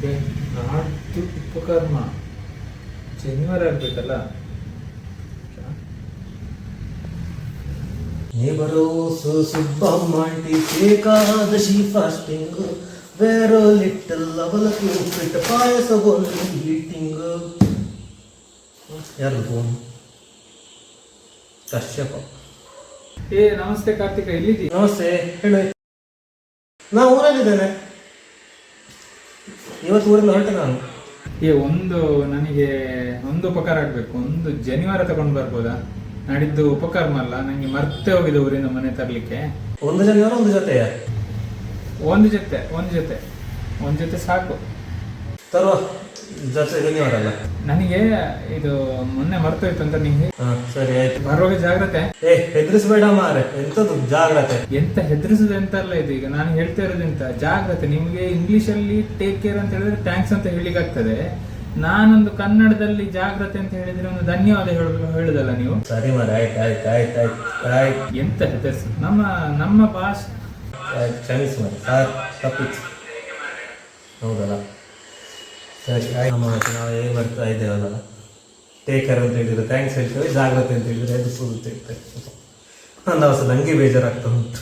Okay ನಾಡ್ದು ಉಪಕರ್ಮ. ಶನಿವಾರ ಆಗ್ಬೇಕಲ್ಲ? ನೇಬರು ಸುಬ್ಬಮ್ಮಂಟಿ ಏಕಾದಶಿ ಫಾಸ್ಟಿಂಗ್ ವೇರೋ ಲಿಟ್ಟಲ್ ಅವಲಕ್ಕಿ ಉಪ್ಪಿಟ್ಟು ಪಾಯಸ ಒಂದು ಲೀಟಿಂಗ್ ಯಾರು ಕಶ್ಯಪ. ಏ ನಮಸ್ತೆ ಕಾರ್ತಿಕ ಎಲ್ಲಿದ್ದೀ? ನಮಸ್ತೆ ಹೇಳಿ. ನಾ ಊರಲ್ಲಿದ್ದೇನೆ. ಇವತ್ತು ಊರಿಂದ ಹೊರಟೆ ನಾನು. ಏ ಒಂದು ನನಗೆ ಒಂದು ಉಪಕಾರ ಆಗ್ಬೇಕು. ಒಂದು ಜನಿವಾರ ತಗೊಂಡು ಬರ್ಬೋದಾ? ನಾಡಿದ್ದು ಉಪಕರ್ಮ ಅಲ್ಲ ನನಗೆ ಮರ್ತೆ ಹೋಗಿದೆ ಊರಿಂದ ಮನೆ ತರಲಿಕ್ಕೆ. ಒಂದು ಜನಿವಾರ ಒಂದು ಜೊತೆಯ ಒಂದು ಜೊತೆ ಒಂದು ಜೊತೆ. ಒಂದು ಜೊತೆ ಸಾಕು. ತರುವ ನನಗೆ ಇದು ಮೊನ್ನೆ ಮರ್ತೋಯ್ತು ಅಂತ ನಿಂಗೆ ಹಾ ಸರಿ ಆಯ್ತು. ಬರುವಾಗ ಜಾಗ್ರತೆ. ಏ ಹೆದರಿಸ್ಬೇಡ ಮಾರೆ ಎಂತದ್ದು ಜಾಗ್ರತೆ? ಎಂತ ಹೆದರಿಸುದು ಎಂತ ಅಲ್ಲ ಇದು ಈಗ ನಾನು ಹೇಳ್ತಾ ಇರೋದು ಎಂತ ಜಾಗ್ರತೆ. ನಿಮಗೆ ಇಂಗ್ಲಿಷ್ ಅಲ್ಲಿ ಟೇಕ್ ಕೇರ್ ಅಂತ ಹೇಳಿದ್ರೆ ಥ್ಯಾಂಕ್ಸ್ ಅಂತ ಹೇಳಿಗಾಗ್ತದೆ ನಾನೊಂದು ಕನ್ನಡದಲ್ಲಿ ಜಾಗ್ರತೆ ಅಂತ ಹೇಳಿದ್ರೆ ಒಂದು ಧನ್ಯವಾದ ಹೇಳು ಹೇಳುದಲ್ಲ ನೀವು? ಸರಿ ಮಾರೆ ಆಯ್ತು ಆಯ್ತು ಆಯ್ತು ಆಯ್ತು ಆಯ್ತು. ಎಂತ ಹೆದರ್ಸ ನಮ್ಮ ನಮ್ಮ ಭಾಷೆ ಆಯ್ತು ಕ್ಷಮಿಸಿ ಮಾರೆ ತಪ್ಪಿತ್ತು ಹೌದಲ್ಲ? ಸರಿ ಆಯ್ತು, ನಮ್ಮ ನಾವು ಏನು ಬರ್ತಾ ಇದ್ದೇವಲ್ಲ? ಟೇಕರ್ ಕೇರ್ ಅಂತ ಹೇಳಿದ್ರೆ ಥ್ಯಾಂಕ್ಸ್ ಹೇಳ್ತೇವೆ, ಜಾಗ್ರತೆ ಅಂತ ಹೇಳಿದ್ರೆ ಅದು ಅಂತ ಹೇಳ್ತೇವೆ ಒಂದು ಅವಸ ನನಗೆ ಬೇಜಾರಾಗ್ತಾ ಉಂಟು.